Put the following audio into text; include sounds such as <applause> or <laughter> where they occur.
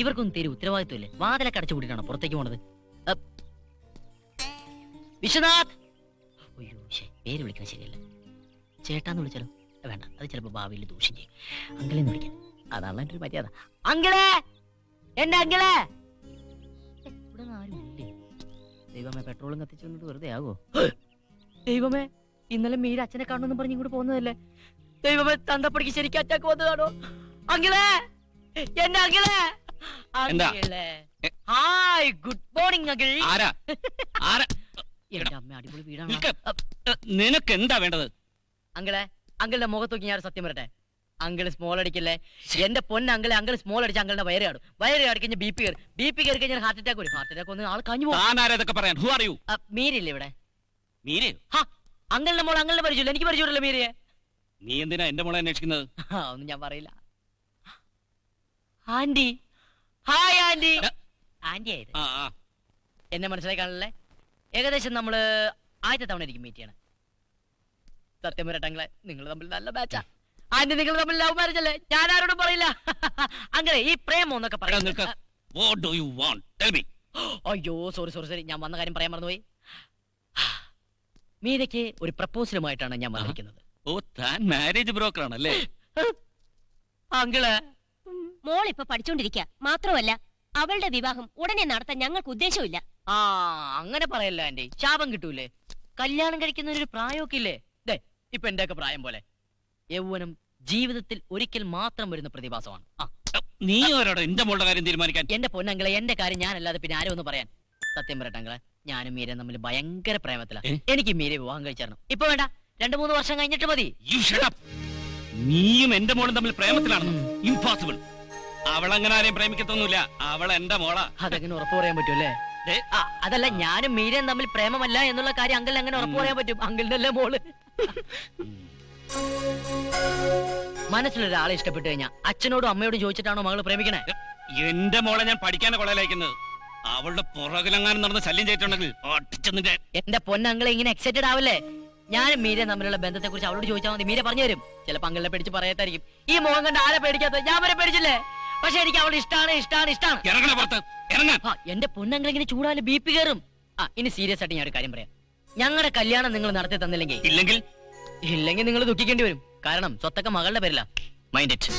ഇവർക്കൊന്നും തീരെ ഉത്തരവാദിത്വമില്ലേ. വാതിലൊക്കെ അടച്ചു കൂട്ടിട്ടാണ് പുറത്തേക്ക് പോണത്? വിശ്വനാഥ്! അയ്യോ പേര് വിളിക്കാൻ ശരിയല്ല. ചേട്ടാന്ന് വിളിച്ചാലോ? വേണ്ട അത് ചിലപ്പോ ഭാവിയിൽ ദൂഷ്യം ചെയ്യും. അങ്കിളെ എന്ന് വിളിക്കാൻ അതാണ് എന്റെ ഒരു മര്യാദ. അങ്കിളെ! എന്റെ അങ്കിളെ! ദൈവമേ പെട്രോളും കത്തിച്ചു വന്നത് വെറുതെ ആകോ ദൈവമേ ഇന്നലെ മീര അച്ഛനെ കാണണമെന്ന് പറഞ്ഞ് ഇങ്ങോട്ട് പോകുന്നതല്ലേ? ദൈവമേ തന്തപ്പടിക്ക് ശരിക്കും അറ്റാക്ക് വന്നതാണോ? അങ്കിളെ! എന്റെ അങ്കിളെ! എന്താ? അങ്കിളെ. എ- ഹായ് ഗുഡ് മോർണിംഗ് ആരാ? ആരാ? എന്റെ അമ്മ അടിപൊളി വീടാണ്. നിൽക്ക്. നിനക്ക് എന്താ വേണ്ടത്? അങ്കിളെ അങ്കിളുടെ മുഖത്ത് നോക്കി ഞാൻ സത്യം പറയട്ടെ? അങ്കിൾ സ്മോൾ അടിക്കല്ലേ? എന്റെ പൊന്ന അങ്കിളെ അങ്കിൾ സ്മോൾ അടിച്ച അങ്കിളുടെ വയറ് കാടും വയറ് കാടി കഴിഞ്ഞാൽ ബി പി കയറി. ബി പി കയറി കഴിഞ്ഞാൽ ഹാർട്ട് അറ്റാക്ക് വരും. ഹാർട്ട് അറ്റാക്ക് വന്ന് ആൾ കാഞ്ഞു പോകും. ഇതൊക്കെ പറയാൻ? ഹു ആർ യു ആ, മീരയില്ലേ ഇവിടെ? മീരേ ഹാ അങ്കിളിന്റെ മോൾ അങ്കിളിനെ പരിചയമില്ല. എനിക്ക് പരിചയമില്ല മീരിയെ. നീ എന്തിനാ എന്റെ മോളെ അന്വേഷിക്കുന്നത്? ആ, ഒന്നും ഞാൻ പറയില്ല. Anti hi aunty? ആന്റി ആയത്. എന്നെ മനസ്സിലായി കാണല്ലേ ഏകദേശം നമ്മൾ ആദ്യത്തെ തവണ എനിക്ക് മീറ്റ് ചെയ്യണം. സത്യം വരട്ടങ്ങളെ നിങ്ങൾ തമ്മിൽ നല്ല ബാച്ചാ ആന്റി നിങ്ങൾ തമ്മിൽ ലവ് മാരേജ് അല്ലേ? ഞാൻ ആരോടും പറയില്ല. <laughs> അങ്ങനെ ഈ പ്രേമം എന്നൊക്കെ പറയാം <gasps> അയ്യോ സോറി സോറി സോറി ഞാൻ വന്ന കാര്യം പറയാൻ മറന്നുപോയി. മീരയ്ക്ക് ഒരു പ്രപ്പോസലുമായിട്ടാണ് ഞാൻ വന്നിരിക്കുന്നത്. ഓ താൻ മാരേജ് ബ്രോക്കർ ആണല്ലേ? <laughs> അങ്കിൾ മോൾ ഇപ്പൊ പഠിച്ചോണ്ടിരിക്കുക മാത്രമല്ല അവളുടെ വിവാഹം ഉടനെ നടത്താൻ ഞങ്ങൾക്ക് ഉദ്ദേശമില്ല ആ അങ്ങനെ പറയല്ല ആന്റി. ശാപം കിട്ടൂലേ? കല്യാണം കഴിക്കുന്നതിനൊരു പ്രായമൊക്കെ ഇല്ലേ ദേ ഇപ്പൊ എന്റെ ഒക്കെ പ്രായം പോലെ. യൗവനം ജീവിതത്തിൽ ഒരിക്കൽ മാത്രം വരുന്ന പ്രതിഭാസമാണ്. ആ. നീ ഓരോടെ എന്റെ മോളുടെ കാര്യം തീരുമാനിക്കാൻ? എന്റെ പൊന്നങ്ങളെ എന്റെ കാര്യം ഞാനല്ലാതെ പിന്നെ ആരും ഒന്ന് പറയാൻ. സത്യം പറയട്ടെ ഞാനും മീര തമ്മിൽ ഭയങ്കര പ്രേമത്തില. ഏ? എനിക്ക് മീര വിവാഹം കഴിച്ചായിരുന്നു. ഇപ്പൊ വേണ്ട രണ്ടു മൂന്ന് വർഷം കഴിഞ്ഞിട്ട് മതി. നീയും എന്റെ മോളും തമ്മിൽ പ്രേമത്തിലാണെന്ന് ഇംപോസിബിൾ അവൾ അങ്ങനെ ആരെയും പ്രേമിക്കത്തൊന്നുമില്ല. അവൾ എന്റെ മോളാ. അതെങ്ങനെ ഉറപ്പ് പറയാൻ പറ്റൂല്ലേ അതല്ല ഞാനും മീരയും തമ്മിൽ പ്രേമമല്ല എന്നുള്ള കാര്യം അങ്കിൾ എങ്ങനെ ഉറപ്പ് പറയാൻ പറ്റും? അങ്കിളിന്റെ അല്ലേ മോൾ. മനസ്സിലൊരാളെ ഇഷ്ടപ്പെട്ടു കഴിഞ്ഞാൽ അച്ഛനോടും അമ്മയോടും ചോദിച്ചിട്ടാണോ മകൾ പ്രേമിക്കണേ? എന്റെ മോളെ ഞാൻ പഠിക്കാനെ കൊള്ളയിലയക്കുന്നത് അവളുടെ പുറകിലെങ്ങാനും നടന്ന് ശല്യം ചെയ്തിട്ടുണ്ടെങ്കിൽ എന്റെ പൊന്നങ്ങളെ ഇങ്ങനെ എക്സൈറ്റഡ് ആവല്ലേ? ഞാനും മീര തമ്മിലുള്ള ബന്ധത്തെ കുറിച്ച് അവളോട് ചോദിച്ചാൽ മതി. മീര പറഞ്ഞു തരും. ചിലപ്പോ അങ്കിളിനെ പേടിച്ച് പറയത്തായിരിക്കും. ഈ മോഹം കണ്ട് ആരെ പേടിക്കാത്ത? ഞാൻ വരെ പേടിച്ചില്ലേ? പക്ഷെ എനിക്ക് അവളെ ഇഷ്ടമാണ് ഇഷ്ടമാണ് ഇഷ്ടമാണ് ഇറങ്ങണ പുറത്ത്. ഇറങ്ങാൻ ആ എന്റെ പൊണ്ണങ്ങൾ ഇങ്ങനെ ചൂടാൽ ബി പി കയറും ആ ഇനി സീരിയസ് ആയിട്ട് ഞാൻ ഒരു കാര്യം പറയാം. ഞങ്ങളുടെ കല്യാണം നിങ്ങൾ നടത്തി തന്നില്ലെങ്കിൽ ഇല്ലെങ്കിൽ? ഇല്ലെങ്കിൽ നിങ്ങൾ ദുഃഖിക്കേണ്ടി വരും. കാരണം സ്വത്തൊക്കെ മകളുടെ പേരില. Mind it